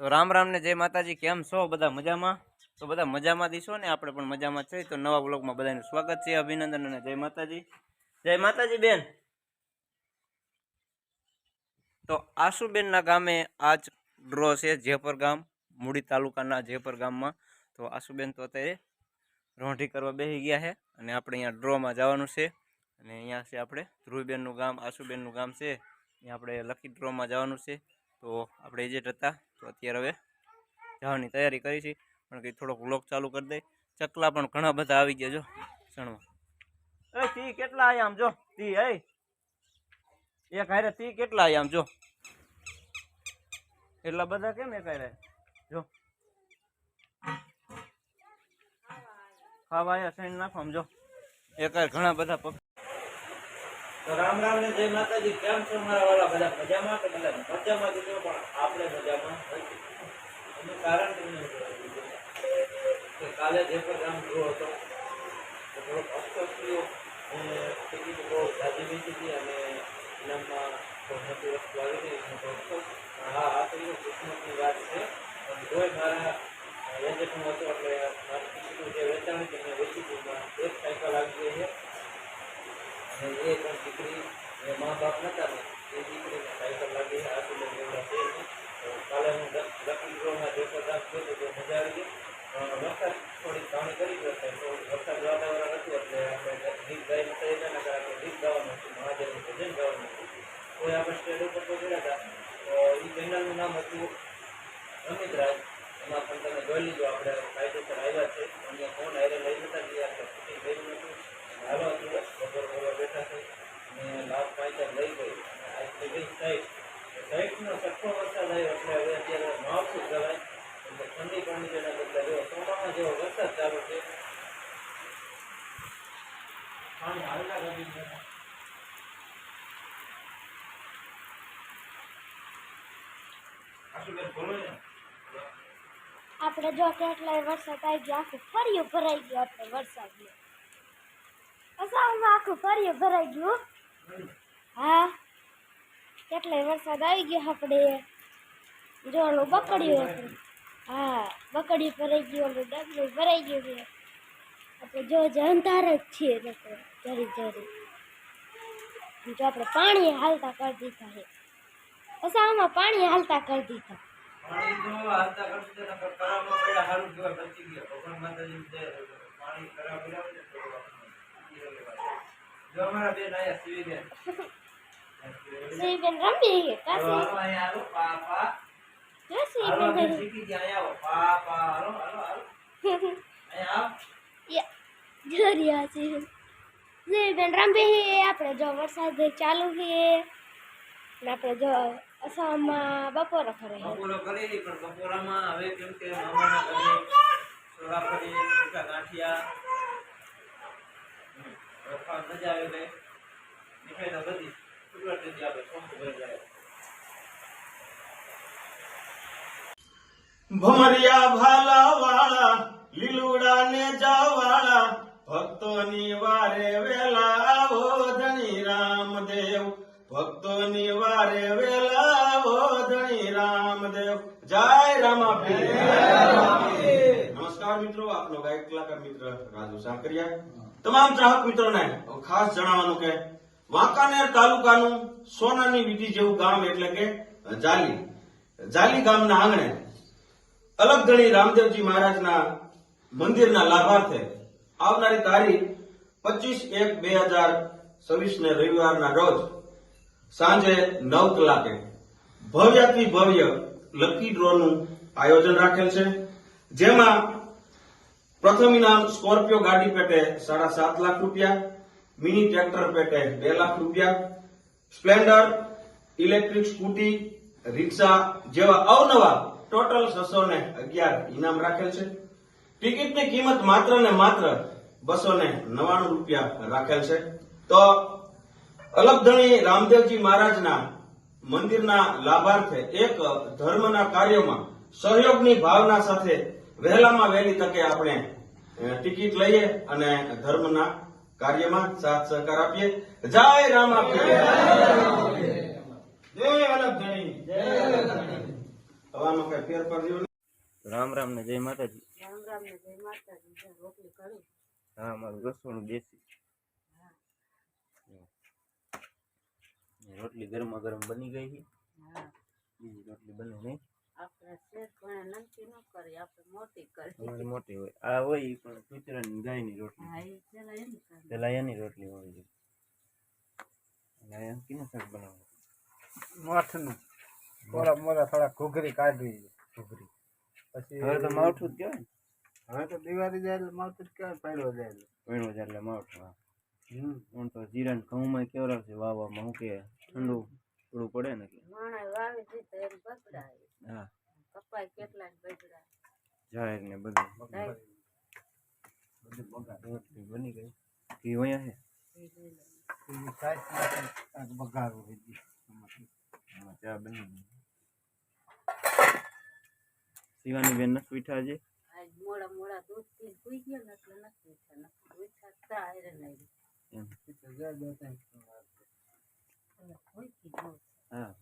તો રામ રામ ને જય માતાજી, કેમ છો બધા મજામાં? તો બધા મજામાં દીશો ને? આપણે પણ મજામાં છે તો નવા બ્લોગમાં બધાનું સ્વાગત છે, અભિનંદન અને જય માતાજી. જય માતાજી બેન. તો આશુબેનના ગામે આજ ડ્રો છે જેપર ગામ, મૂડી તાલુકાના જેપર ગામમાં. તો આશુબેન તો અત્યારે રોંઢી કરવા બેસી ગયા છે અને આપણે અહીંયા ડ્રોમાં જવાનું છે. અને અહીંયા છે આપણે ધ્રુવીબેનનું ગામ આશુબેનનું ગામ છે. અહીંયા આપણે લકી ડ્રોમાં જવાનું છે. તો આપણે એજેટ હતા. તો અત્યારે હવે જવાની તૈયારી કરી છે. પણ કંઈ થોડોક વ્લોગ ચાલુ કરી દઈ. ચકલા પણ ઘણા બધા આવી ગયા જો સણવા એ તી કેટલા આવ્યા આમ જો? તી એ. એક હારે તી કેટલા આવ્યા આમ જો? એટલા બધા કેમ એક હારે? જો. ખાવા આવ્યા સાઈડ નાખો આમ જો. એક હારે ઘણા બધા પક્ષ રામ રામ ને જય માતાજી. કેમ છો મારા વાળા બધા મજામાં? કે બધા મજામાં દીધો પણ આપણે કાલે જે પણ કામ ગયો હતો તો થોડોક અફસોસ થયો અને ટિકિટ બહુ જાજી વેચી હતી અને ઇનામમાં બહુ મોટી વસ્તુ આવી ગઈ એનો તો અફસોસ પણ હા આ તો એવું કિસ્મતની વાત છે પણ તોય મારા એજન્ટનું હતું એટલે મારી ટિકિટનું જે વેચાણ હતી મેં વેચી હતી એમાં એક સાયકલ આવી ગઈ છે અને એ પણ દીકરી એ મા બાપ નતા ને એ દીકરીને સાયકલ લાગી આ સુલે એવડા છે નહીં તો કાલે હું લકી ડ્રોમાં જે પદાર્થ જોતો તો મજા આવી ગઈ અ, વરસાદ થોડીક ઘણી કરી ગયો તો વરસાદ વાતાવરણ હતું એટલે આપણે ગીત ગાઈને થઈ ગયા નકર આપણે ગીત ગાવાનું હતું, મહાદેવનું ભજન ગાવાનું હતું. કોઈ આપણે સ્ટેજ ઉપર તો ગયા હતા. તો એ ચેનલનું નામ હતું અમિત રાજ. એમાં પણ તમે જોઈ લીધો, આપણે કાયદેસર આવ્યા છે. અમને ફોન આયરે લઈ જતા ગયા આપણે શૂટિંગ કર્યું હતું. હાલો હતું બપોર બપોર બેઠા છે. અને લાભ પાંચર લઈ ગઈ. અને આજથી ગઈ સાઈડ સાઈડનો સખો વરસાદ આવ્યો, એટલે હવે અત્યારે માવઠું કહેવાય. ઠંડી જેના બદલે જો ચોમાસા જેવો વરસાદ ચાલુ છે. પાણી હાલના ને આપણે જો કેટલાય વરસાદ આવી ગયો આખું ફર્યું ભરાઈ ગયું આપણે વરસાદ અસામાં આખું ફર્યું ભરાઈ ગયું? હા. કેટલાય વરસાદ આવી ગયો આપણે. જોવાનું બકડ્યું હતું. હા બકડી ભરાઈ ગયું ઓલું ડબલું ભરાઈ ગયું છે. આપણે જો જે અંધાર જ છીએ લોકો જરી જરી. જો આપણે પાણી હાલતા કરી દીધા છે. આમાં પાણી હાલતા કરી દીધા. રમી ગયા બેન રમી આપણે જો વરસાદ ચાલુ છે ને આપણે જો અસામમાં બપોરે કરી પણ બપોરામાં હવે કેમ કે મામાના ઘરે સોરાફળી મીઠા ગાંઠિયા હમ, મજા આવે એટલે બધી કુદરતી આપણે સોંપું ભરી જાય ભમરિયા ભાલા વાળા લીલુડા ને જવાળા, ભક્તોની વારે વેલા આવો ધણી રામદેવ, ભક્તોની વારે વેલા આવો ધણી રામદેવ. જય રામાપીર. નમસ્કાર મિત્રો, આપનો ગાયક કલાકાર મિત્ર રાજુ સાકરિયા. તમામ ચાહક મિત્રોને ખાસ જણાવવાનું કે વાંકાનેર તાલુકાનું સોનાની વિધિ જેવું ગામ એટલે કે જાલી. જાલી ગામના આંગણે અલગ ગણી રામદેવજી મહારાજના મંદિરના લાભાર્થે આવનારી તારીખ પચીસ એક બે હજાર છવ્વીસ ને રવિવારના રોજ સાંજે નવ કલાકે ભવ્યાથી ભવ્ય લકી ડ્રોનું આયોજન રાખેલ છે. જેમાં પ્રથમ ઇનામ સ્કોર્પિયો ગાડી પેટે સાડા સાત લાખ રૂપિયા, મિની ટ્રેક્ટર પેટે બે લાખ રૂપિયા, સ્પ્લેન્ડર, ઇલેક્ટ્રિક સ્કૂટી, રિક્ષા જેવા અવનવા ટોટલ છસો ને અગિયાર ઇનામ રાખેલ છે. ટિકિટની કિંમત માત્ર ને માત્ર બસો ને નવાણું રૂપિયા રાખેલ છે. તો અલગધણી રામદેવજી મહારાજના મંદિરના લાભાર્થે એક ધર્મના કાર્યમાં સહયોગની ભાવના સાથે વહેલામાં વહેલી તકે આપણે ટિકિટ લઈએ અને ધર્મના કાર્યમાં સાથ સહકાર આપીએ. જય રામ આપીએ જય અલગ ધણી હવાનો કઈ ફેરફાર રહ્યો નથી. રામ રામ ને જય માતાજી. રામ રામ ને જય માતાજી જય રોટલી કરું. હા મારું રસોડું દેશી. રોટલી ગરમા ગરમ બની ગઈ છે. હા. બીજી રોટલી બને નહીં. આપણે શેર કોણે નમકી ન કરી આપણે મોટી કરી. અમારી મોટી હોય. આ હોય ઈ પણ કૂતરાની ગાયની રોટલી. હા એ પેલા એમ કરી. પેલા એની રોટલી હોય છે અને એમ કીને શાક બનાવવું માથનું. મોડા મોડા થોડા ઘૂઘરી કાઢવી ઘૂઘરી. પછી હવે તો માવઠું જ કહેવાય હવે તો દિવાળી જાય એટલે માવઠું જ કહેવાય પહેલો જાય એટલે. પીણું છે એટલે માવઠું હા. તો જીરાને ઘઉંમાં કેવડાવશે વાવવામાં હું કે ઠંડુ થોડું પડે ને કે હા. કપાય કેટલા જાહેર ને બધું. બધું બગાડ રોટલી બની ગઈ ઘી અહીંયા છે? છે. હા, ચા બની ગઈ શિવાની બેન નથી છે આજ મોડા મોડા દૂધ પીને સુઈ ગયો ને એટલે નથી ઉઠ્યા નથી ઉઠ્યા તા હારે નહીં એમ. એ તો જાય બે ત્રણ એટલે સુઈ ગયો હા.